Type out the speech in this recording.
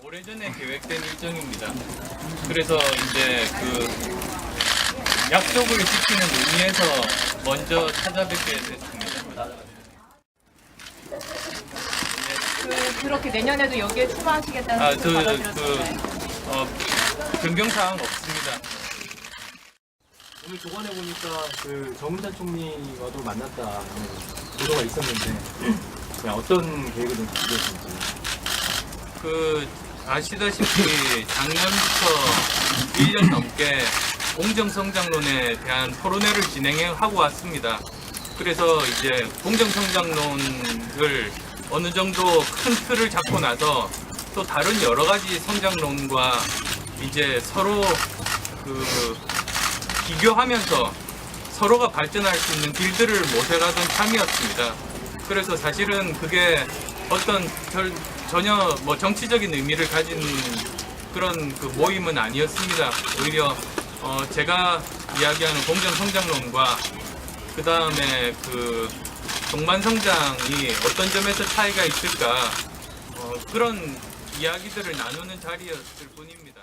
오래전에 계획된 일정입니다. 그래서 이제 그 약속을 지키는 의미에서 먼저 찾아뵙게 됐습니다. 그, 그렇게 내년에도 여기에 출마하시겠다는 아, 뜻을 그, 그, 어, 변경사항 없습니다. 오늘 조간에 보니까 그 정의찬 총리와도 만났다는 보도가 있었는데 그냥 어떤 계획을 좀 가지고 있는지 그 아시다시피 작년부터 1년 넘게 공정성장론에 대한 토론회를 진행하고 왔습니다. 그래서 이제 공정성장론을 어느 정도 큰 틀을 잡고 나서 또 다른 여러 가지 성장론과 이제 서로 그 비교하면서 서로가 발전할 수 있는 길들을 모색하던 참이었습니다. 그래서 사실은 그게 어떤 별, 전혀 뭐 정치적인 의미를 가진 그런 그 모임은 아니었습니다. 오히려 어 제가 이야기하는 공정 성장론과 그 다음에 그 동반 성장이 어떤 점에서 차이가 있을까 어 그런 이야기들을 나누는 자리였을 뿐입니다.